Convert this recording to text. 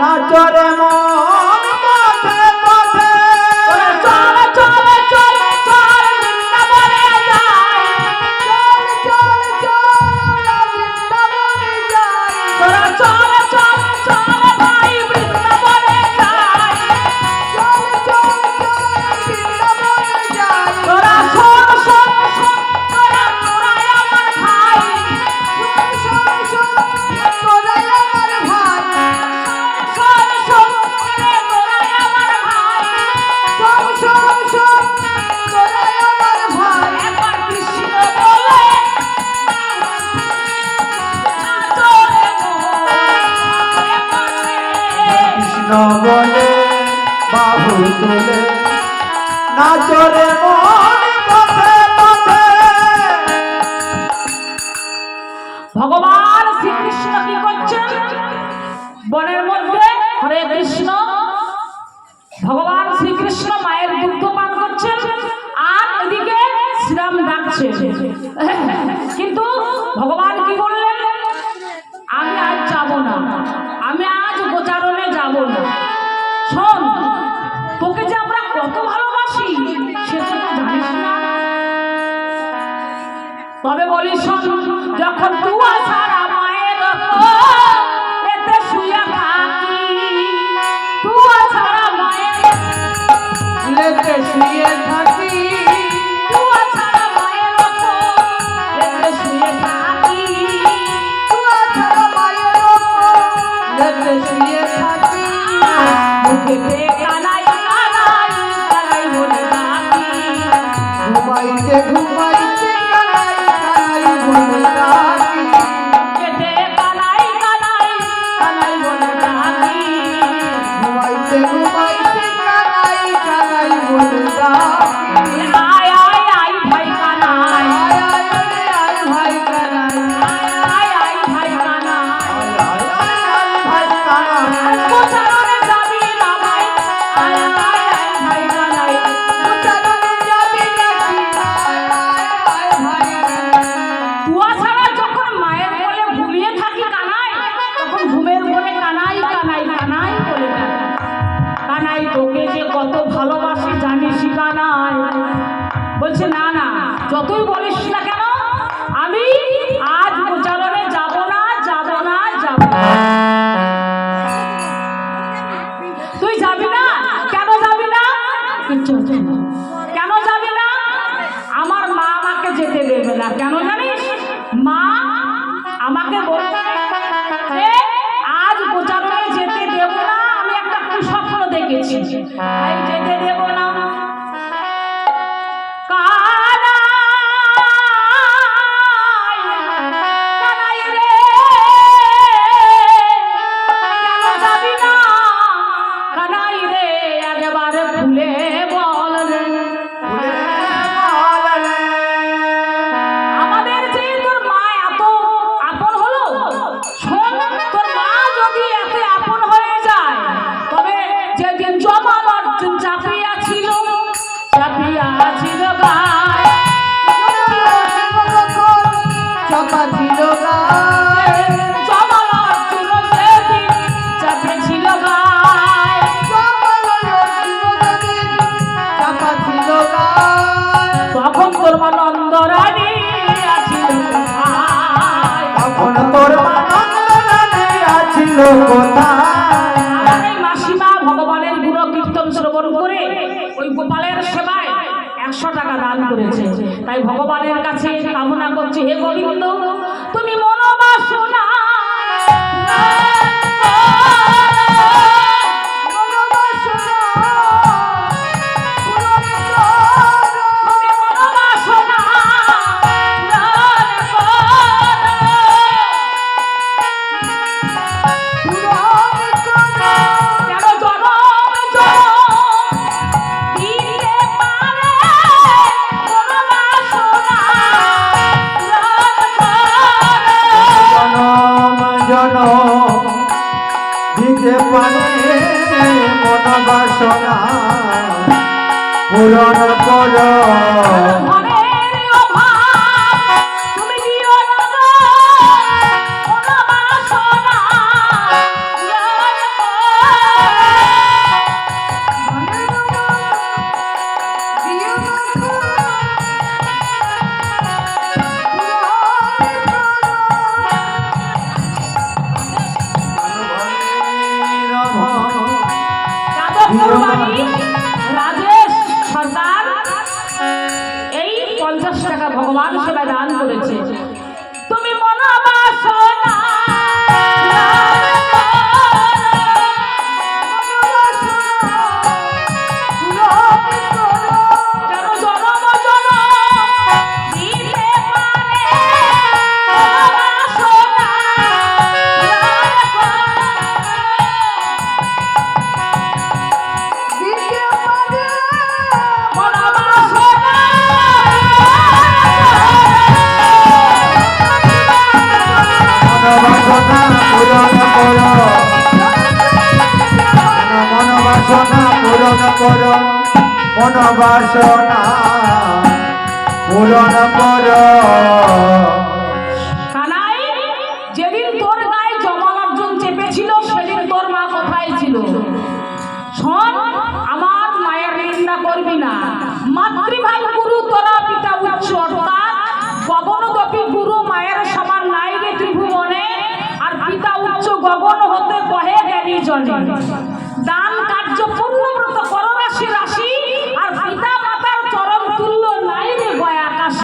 না চরে ভগবান শ্রীকৃষ্ণ কি করছেন? বনের মধ্যে ভগবান শ্রীকৃষ্ণ মায়ের দুগ্ধ পান আর এদিকে শ্রীরাম ডাকছে এখন দুয়া ছাড়া মায়ের এতে শুয়ে থাকি দুয়া ছাড়া মায়ের এতে শুয়ে থাকি Yeah. ঠিকানায়। বলছে, না না, যতই বলিস না কেন, আমি আজ প্রচারণে যাব না যাব না যাব না। তুই যাবি না? কেন যাবি না? কেন যাবি না? আমার মা আমাকে যেতে দেবে না। কেন জানি গেল মাসিমা, ভগবানের গুরু কীর্তন শ্রবণ করে ওই গোপালের সেবায় একশো টাকা দান করেছে। তাই ভগবানের কাছে কামনা করছি, হে গোবিন্দ, তুমি মনোবাসনা। জন দিতে পারে মন বাসনা পূরণ কর। টাকা ভগবান সেবায় দান করেছে কর মনোবাসনা পূরণ যেদিন তোর গায়ে জমাল অর্জুন চেপেছিল, সেদিন তোর মা কোথায় ছিল? শোন, আমার মায়ের নিন্দা করবি না। মাতৃভাগ গুরু, তোরা পিতা উচ্চ, অর্থাৎ গগনদপি গুরু মায়ের সমান নাই রে ত্রিভুবনে আর পিতা উচ্চ গগন হতে কহে জ্ঞানী জনে। দান কার্য